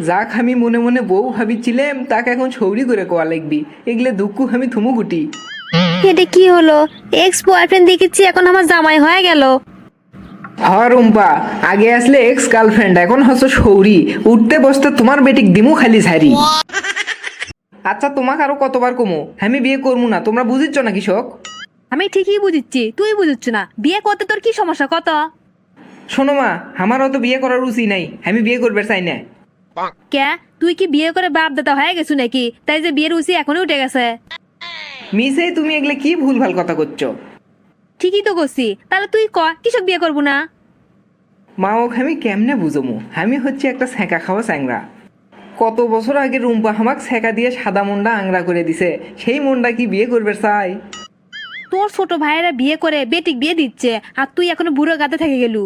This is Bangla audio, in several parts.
যাক আমি মনে মনে বউ ভাবিছিলাম তাকে এখন ছৌরি করে কোয়া লাগবি। এগুলো দুঃখ আমি থুমু গুটি। এটা কি হলো? এক্স বয়ফ্রেন্ড দেখেছি এখন আমার জামাই হয়ে গেল। হ রুম্পা আগে আসলে এক্স গার্লফ্রেন্ড এখন হচ্ছে সৌরি উঠতে বসতে তোমার বেটিক দিমু খালি ছাড়ি আচ্ছা তোমাকে আরও কতবার কমো? আমি বিয়ে করব না তোমরা বুঝিচ্ছ না কৃষক আমি ঠিকই বুঝিচ্ছি তুই বুঝিচ্ছ না। বিয়ে করতে তোর কি সমস্যা? কত? শোনো মা আমারও তো বিয়ে করার রুচি নাই আমি বিয়ে করবে চাই না। কে? তুই কি বিয়ে করে বাপ দাদা হয়ে গেছু নাকি? তাই যে বিয়ের উচি এখনই উঠে গেছে। মিসে তুমি এগুলো কি ভুল ভালো কথা করছ? ঠিকই তো করছি। তাহলে তুই ক কিসব বিয়ে করব না? মা ওকে আমি কেমনে বুঝমু? আমি হচ্ছে একটা ছ্যাঁকা খাওয়া চ্যাংরা কত বছর আগে রুম্পা হামাক ছ্যাঁকা দিয়ে সাদা মুন্ডা আংরা করে দিছে। সেই মুন্ডা কি বিয়ে করবে চাই তোর ছোট ভাইয়েরা বিয়ে করে বেটিক বিয়ে দিচ্ছে আর তুই এখনও বুড়ো গাতে থেকে গেলু।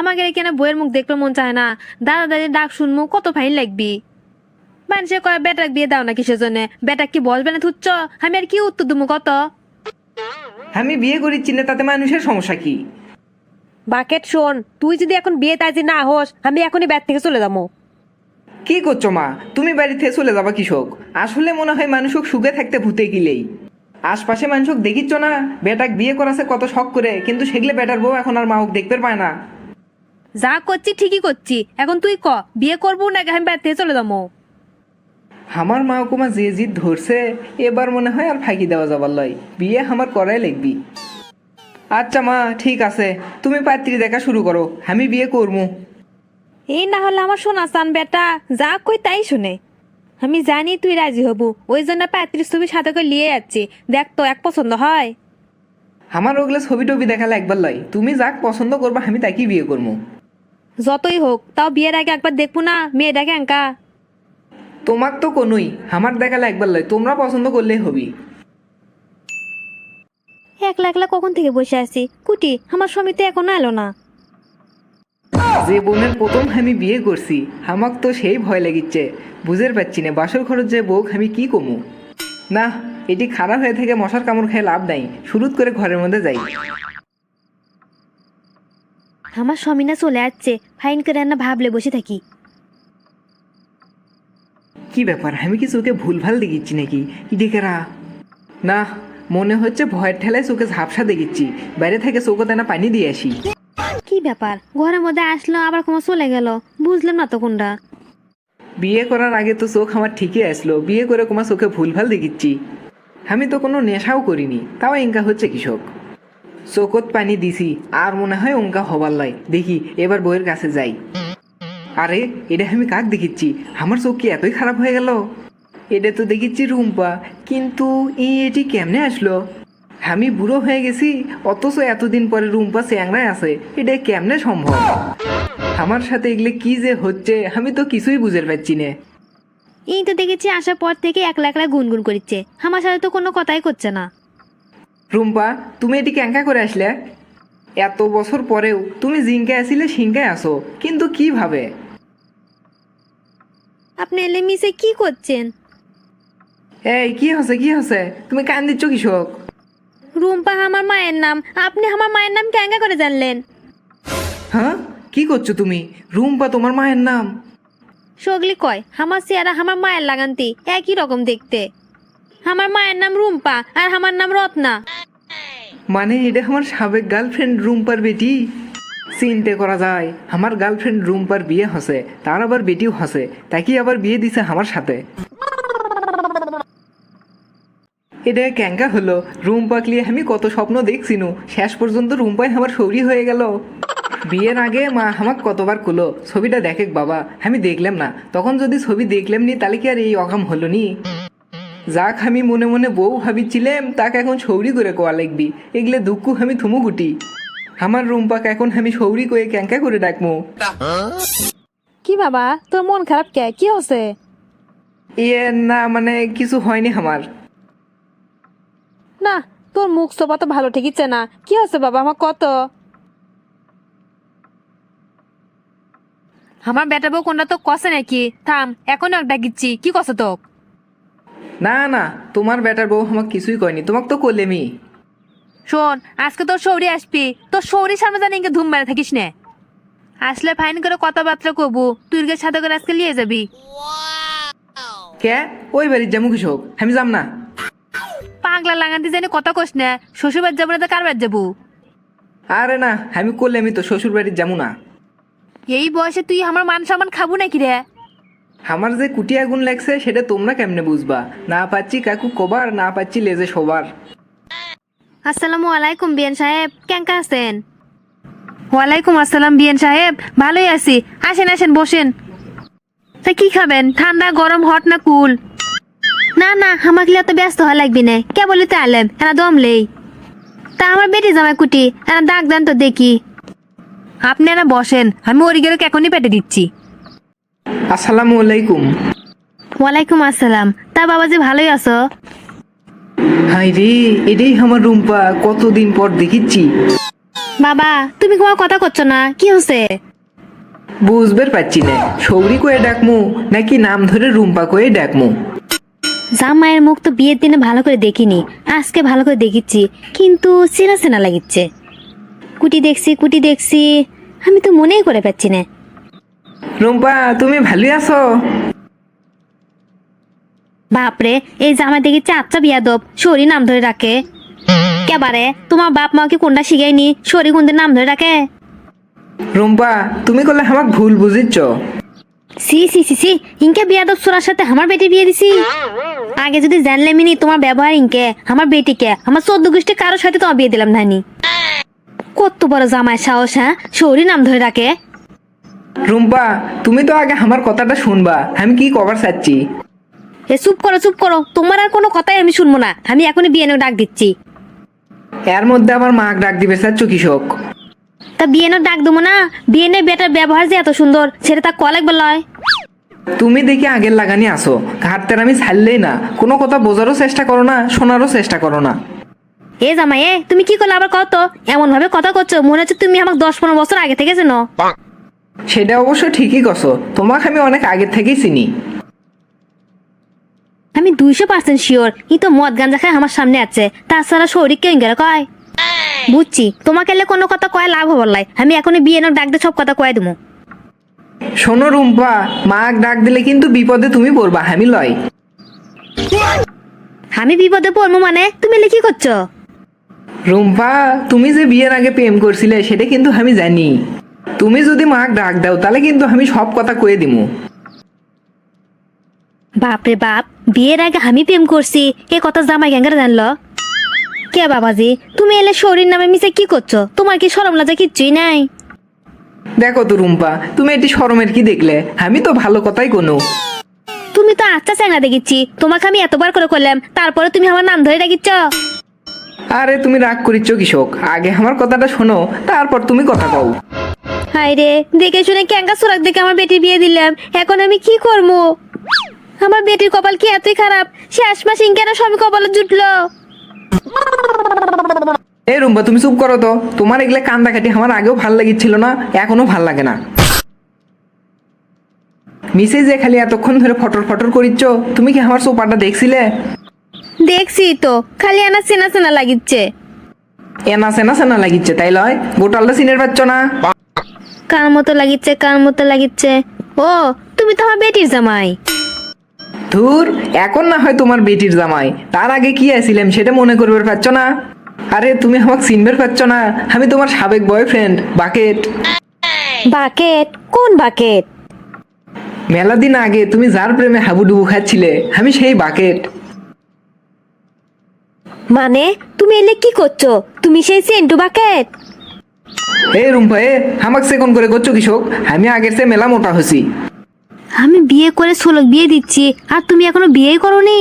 আমাকে কেন বইয়ের মুখ দেখতে মন চায় না? দাদা দাদি ডাক শুনমু কত ফাইন লাগবি? মানুষে কয় বেটাক বিয়ে দাও না কিসের জন্য বেটাক কি বলবে না থুচ্ছ? আমি আর কি উত্তর দুমু কত? আমি বিয়ে করিচ্ছি না তাতে মানুষের সমস্যা কি? বাকেট শোন তুই যদি এখন বিয়ে তাইজি না হোস আমি এখনই ব্যাট থেকে চলে যাব কি করছ মা? তুমি বাড়ি থেকে চলে যাবা কৃষক। আসলে মনে হয় মানুষক সুখে থাকতে ভূতে গিলেই। আশপাশে মানুষক দেখিচ্ছ না বেটাক বিয়ে করাছে কত শখ করে কিন্তু সেগুলো বেটার বউ এখন আর মাহক দেখতে পায় না। যা করছি ঠিকই করছি। এখন তুই ক বিয়ে করব নাকি আমি থেকে চলে যাব? আমার মা কুমা যে জিদ ধরছে এবার মনে হয় আর ফাঁকি দেওয়া যাবার লয়। বিয়ে আমার করাই লাগবি। আচ্ছা মা ঠিক আছে। তুমি পাত্রী দেখা শুরু করো। আমি বিয়ে করব। এই না হলে আমার শোনা চান বেটা যা কই তাই শুনে। আমি জানি তুই রাজি হবু ওই জন্য পঁয়ত্রিশ ছবি সাথে করে নিয়ে যাচ্ছি। দেখ তো এক পছন্দ হয়। আমার ওগুলো ছবি টবি দেখালে একবার লয়। তুমি যাক পছন্দ করবা আমি তাকেই বিয়ে করব। যতই হোক তাও বিয়ের আগে একবার দেখব না মেয়ে দেখে এঙ্কা। তোমাক তো কোনোই আমার দেখালে একবার লয় তোমরা পছন্দ করলেই হবি। একলা একলা কখন থেকে বসে আছি? কুটি আমার স্বামী তো এখনও এলো না। যে বোনের প্রথম আমি বিয়ে করছি আমাক তো সেই ভয় লাগিচ্ছে। বুঝের পাচ্ছি না বাসর খরচ যে বউ আমি কি কমু? না এটি খারাপ হয়ে থেকে মশার কামড় খেয়ে লাভ নাই শুরুত করে ঘরের মধ্যে যাই। আমার স্বামী না চলে যাচ্ছে ফাইন করে না ভাবলে বসে থাকি। কি ব্যাপার? আমি কি চোখে ভুলভাল দেখিচ্ছি নাকি? ইডিকেরা না মনে হচ্ছে ভয়ের ঠেলায় চোখে ঝাপসা দেখিচ্ছি। বাইরে থেকে চোখে না পানি দিয়ে আসি। কি ব্যাপার? ঘরের মধ্যে আসলো আবার কোনো চলে গেল? বুঝলাম না তো কোনটা। বিয়ে করার আগে তো চোখ আমার ঠিকই আসলো। বিয়ে করে তোমার চোখে ভুলভাল দেখিচ্ছি। আমি তো কোনো নেশাও করিনি। তাও এঙ্কা হচ্ছে কৃষক। চোখত পানি দিছি, আর মনে হয় অঙ্কা হবার লয় দেখি, এবার বইয়ের কাছে যাই। আরে, এটা আমি কাক দেখিচ্ছি? আমার চোখ কি এতই খারাপ হয়ে গেল? এটা তো দেখিচ্ছি রুম্পা, কিন্তু এই এটি কেমনে আসলো? আমি বুড়ো হয়ে গেছি, অথচ এতদিন পরে রুম্পা চ্যাংরায় আছে, এটা কেমনে সম্ভব? আমার সাথে এগুলো কি যে হচ্ছে, আমি তো কিছুই বুঝতে পাচ্ছি না। এই তো দেখেছি, আসার পর থেকে একলা একলা গুনগুন করছে আমার সাথে তো কোনো কথাই করছে না। রুম্পা তুমি এটি ক্যাঙ্কা করে আসলে? এত বছর পরেও তুমি জিঙ্কে আসিলে সিঙ্কায় আসো কিন্তু কীভাবে আপনি এলে মিশে কি করছেন? এই কি হচ্ছে কি হচ্ছে তুমি কান দিচ্ছ কৃষক? রুম্পা আমার মায়ের নাম। আপনি আমার মায়ের নাম ক্যাঙ্গা করে জানলেন। হ্যাঁ? কি করছ তুমি? রুম্পা তোমার মায়ের নাম? সগলি কয় আমার চেহারা আমার মায়ের লাগান্তি একই রকম দেখতে। আমার মায়ের নাম রুম্পা আর আমার নাম রত্না। মানে এটা আমার সাবেক গার্লফ্রেন্ড রুম্পার বেটি। চিনতে করা যায়, আমার গার্লফ্রেন্ড রুম্পার বিয়ে হসে, তার আবার বেটিও হসে, তাকে আবার বিয়ে দিছে আমার সাথে। এটা ক্যাঙ্কা হলো রুম্পা ক্লিয়ে আমি কত স্বপ্ন দেখছিনু, শেষ পর্যন্ত রুম্পাই আমার সৌরি হয়ে গেল। বিয়ের আগে মা আমাক কতবার কুলো, ছবিটা দেখে বাবা, আমি দেখলাম না, তখন যদি ছবি দেখলাম নি, তাহলে কি আর এই অকাম হলো নি? যাক আমি মনে মনে বউ ভাবিছিলাম তাকে এখন সৌরি করে কোয়া লাগবি। এগুলো দুঃখ আমি থুমু গুটি। আমার রুম্পাকে এখন আমি সৌরি করে ক্যাঙ্কা করে ডাকবো কি বাবা তোর মন খারাপ কে? কি হচ্ছে? ইয়ে না মানে কিছু হয়নি আমার। না তোর মুখ সোপা তো ভালো ঠিকইছে না। কি হচ্ছে বাবা আমার কত? আমার বেটা বউ কোনটা তো কষে নাকি? থাম এখন এক ডাকিচ্ছি কি কষে তো না না তোমার বেটার বউ আমাকে কিছুই কয়নি। তোমাকে তো করলেমি শোন আজকে তোর শৌরি আসবি। তোর শৌরির সামনে জানি ইনকে ধুম মেরে থাকিস নে। আসলে ফাইন করে কথাবার্তা কবু তুর্গের সাথে করে আজকে নিয়ে যাবি। কে? ওই বাড়ির যাব কৃষক আমি যাম না। পাগলা লাগান্তি জানি কথা কোস না শ্বশুরবাড়ি যাব না তো কার বাড়ি যাব? আরে না আমি করলে আমি তো শ্বশুর বাড়ির যাব না। এই বয়সে তুই আমার মান সম্মান খাব নাকি রে? আমার যে কুটি আগুন লাগছে, সেটা তোমরা কেমনে বুঝবা? না পাচ্ছি কাকু কবার, না পাচ্ছি লেজে সবার। আসসালামু আলাইকুম বিয়ান সাহেব। কেঙ্কা আছেন? ওয়ালাইকুম আসসালাম বিয়ান সাহেব। ভালোই আছি। আসেন আসেন, বসেন। তা কি খাবেন? ঠান্ডা, গরম, হট না কুল? না না, আমাকে লিয়ে তো ব্যস্ত হওয়া লাগবে না। কে বলি তো আলেম, এরা দমলেই তা আমার বেটি জামাই কুটি, এরা দাগ দেন তো দেখি। আপনারা বসেন, আমি ওরিগেরও এখনই পেটে দিচ্ছি। আসসালামু আলাইকুম। ওয়ালাইকুম আসসালাম। তা বাবাজি ভালোই আছো? হাই রে এটাই আমার রুম্পা কতদিন পর দেখিচ্ছি বাবা তুমি কোনো কথা করছ না? কি হচ্ছে? বুঝবার পাচ্ছি না। সৌরি কয়ে ডাকমু নাকি নাম ধরে রুম্পা কয়ে ডাকমু? জামাইয়ের মুখ তো বিয়ের দিনে ভালো করে দেখিনি। আজকে ভালো করে দেখিচ্ছি কিন্তু চেনা চেনা লাগিচ্ছে। কুটি দেখছি কুটি দেখছি আমি তো মনেই করে পাচ্ছি না। রুম্পা তুমি ভালোই আছো? বাপরে এই জামাই দেখি চাচ্চা বিয়াদব শরী নাম ধরে রাখে। কেবারে তোমার বাপ মা কি কোনটা শিখায়নি শরী কোনদের নাম ধরে রাখে? রুম্পা তুমি করলে আমাকে ভুল বুঝিচ্ছ। সি সি সি সি ইনকে বিয়াদব সোরার সাথে আমার বেটি বিয়ে দিছি। আগে যদি জানলে মিনি তোমার ব্যবহার ইনকে আমার বেটিকে আমার চোদ্দ গোষ্ঠী কারোর সাথে তোমার বিয়ে দিলাম নানি। কত বড় জামাই সাহস হ্যাঁ? শরী নাম ধরে রাখে। রুম্পা তুমি তো আগে আমার কথাটা শুনবা। আমি কি কবার চাচ্ছি? এ চুপ করো চুপ করো। তোমার আর কোনো কথাই আমি শুনব না। আমি এখনই বিয়ে ডাক দিচ্ছি। এর মধ্যে আবার মাক ডাক দিবে চাচ্ছ কৃষক? তা বিয়ে ডাক দেবো না। বিয়ে বেটার ব্যবহার যে এত সুন্দর সেটা তা কলেক বলয় তুমি দেখি আগের লাগানি আসো ঘাটতের আমি ছাড়লেই না। কোনো কথা বোঝারও চেষ্টা করো না শোনারও চেষ্টা করো না। এ জামাই এ তুমি কি করলে? আবার কত এমন ভাবে কথা করছ মনে হচ্ছে তুমি আমাকে দশ পনেরো বছর আগে থেকে চেনো সেটা অবশ্য ঠিকই কছো তোমাকে আমি অনেক আগের থেকেই চিনি। আমি দুইশো পার্সেন্ট শিওর ই তো মদ গাঞ্জা খায় আমার সামনে আছে। তাছাড়া শরীর কেউ গেলে কয়? বুঝছি তোমাকে এলে কোনো কথা কয় লাভ হবার লাই। আমি এখনই বিয়ে নোট ডাক দিয়ে সব কথা কয়ে দেবো শোনো রুম্পা মাক ডাক দিলে কিন্তু বিপদে তুমি পড়বা আমি লয়। আমি বিপদে পড়ব মানে? তুমি এলে কি করছ? রুম্পা তুমি যে বিয়ের আগে প্রেম করছিলে সেটা কিন্তু আমি জানি। তুমি যদি মাক ডাক দাও তাহলে কিন্তু আমি সব কথা কয়ে দিমু। বাপরে বাপ বিয়ের আগে আমি প্রেম করছি। এ কথা জামাই গ্যাঙ্গারা জানলো। কে বাবাজি তুমি এলে শরীর নামে মিশে কি করছ? তোমার কি সরম লাজা কিচ্ছুই নাই? দেখো তো রুম্পা তুমি এটি শরমের কি দেখলে? আমি তো ভালো কথাই কোনো। তুমি তো আচ্ছা চ্যাংরা দেখেছি তোমাকে আমি এতবার করে করলাম তারপরে তুমি আমার নাম ধরে ডাকিচ্ছ। আরে তুমি রাগ করিচ্ছ কৃষক। আগে আমার কথাটা শোনো তারপর তুমি কথা কও। রে দেখে শুনে ক্যাঙ্কা সুরাক দেখে আমার বেটি বিয়ে দিলাম। এখন আমি কি করব? আমার বেটির কপাল কি এতই খারাপ? শেষ মাস কেন সবই কপালে জুটলো? এই রুম্পা তুমি চুপ করো তো। তোমার এগুলো আমার আগেও ভালো লাগিচ্ছিল না এখনও ভালো লাগে না। মিসে যে খালি এতক্ষণ ধরে ফটর ফটর করিচ্ছ তুমি কি আমার সোপাটা দেখছিলে? দেখছি তো খালি আনা চেনা চেনা লাগিচ্ছে। এনা সেনা সেনা লাগিচ্ছে তাই লয়। গোটালটা সিনের পাচ্ছ না। কার মতো লাগিচ্ছে কার মতো লাগিচ্ছে? ও তুমি তো আমার বেটির জামাই। ধুর এখন না হয় তোমার বেটির জামাই। তার আগে কি আছিলাম সেটা মনে করবে পারছ না? আরে তুমি আমাকে চিনবে পারছ না। আমি তোমার সাবেক বয়ফ্রেন্ড বাকেট। বাকেট? কোন বাকেট? মেলা দিন আগে তুমি যার প্রেমে হাবুডুবু খাচ্ছিলে আমি সেই বাকেট। মানে তুমি এলে কি করছ? তুমি সেই সেন্টু বাকেট? এই রুম্পা এ আমাকে সেকন করে করছ কৃষক? আমি আগের সে মেলা মোটা হছি আমি বিয়ে করে ষোলক বিয়ে দিচ্ছি আর তুমি এখনও বিয়েই করনি?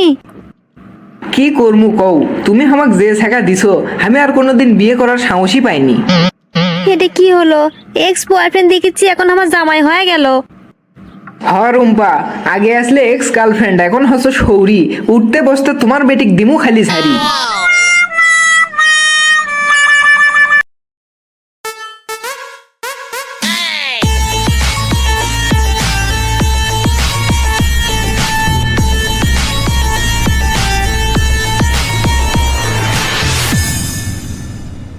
কি করমু কও? তুমি আমাকে যে শেখা দিছো আমি আর কোনোদিন বিয়ে করার সাহসই পাইনি। এটা কি হলো? এক্স বয়ফ্রেন্ড দেখেছি এখন আমার জামাই হয়ে গেল। হ রুম্পা আগে আসলে এক্স গার্লফ্রেন্ড এখন হচ্ছে সৌরি। উঠতে বসতে তোমার বেটিক দিমু খালি ছাড়ি